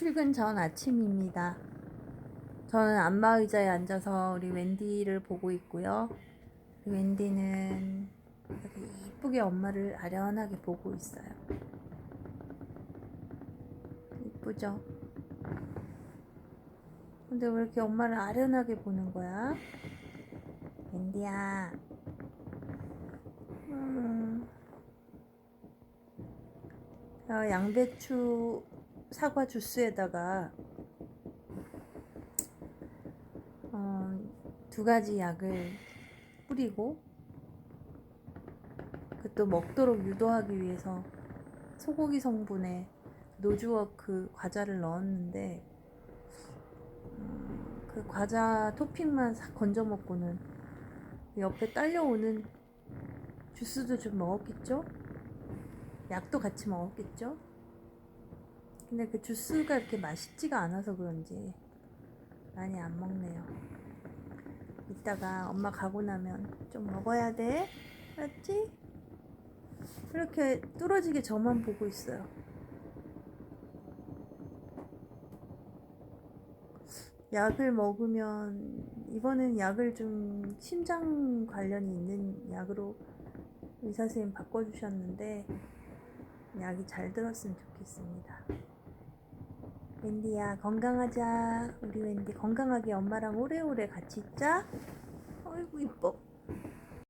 출근 전 아침입니다. 저는 안마 의자에 앉아서 우리 웬디를 보고 있고요. 웬디는 이쁘게 엄마를 아련하게 보고 있어요. 이쁘죠? 근데 왜 이렇게 엄마를 아련하게 보는 거야? 웬디야. 음. 어, 양배추 사과 주스에다가 어, 두 가지 약을 뿌리고 그또 먹도록 유도하기 위해서 소고기 성분에 노즈워크 과자를 넣었는데 음, 그 과자 토핑만 싹 건져 먹고는 옆에 딸려오는 주스도 좀 먹었겠죠? 약도 같이 먹었겠죠? 근데 그 주스가 이렇게 맛있지가 않아서 그런지 많이 안 먹네요. 이따가 엄마 가고 나면 좀 먹어야 돼. 알았지? 이렇게 뚫어지게 저만 보고 있어요. 약을 먹으면 이번엔 약을 좀 심장 관련이 있는 약으로 의사 선생님 바꿔주셨는데 약이 잘 들었으면 좋겠습니다. 웬디야 건강하자. 우리 웬디 건강하게 엄마랑 오래오래 같이 있자. 어이구 이뻐.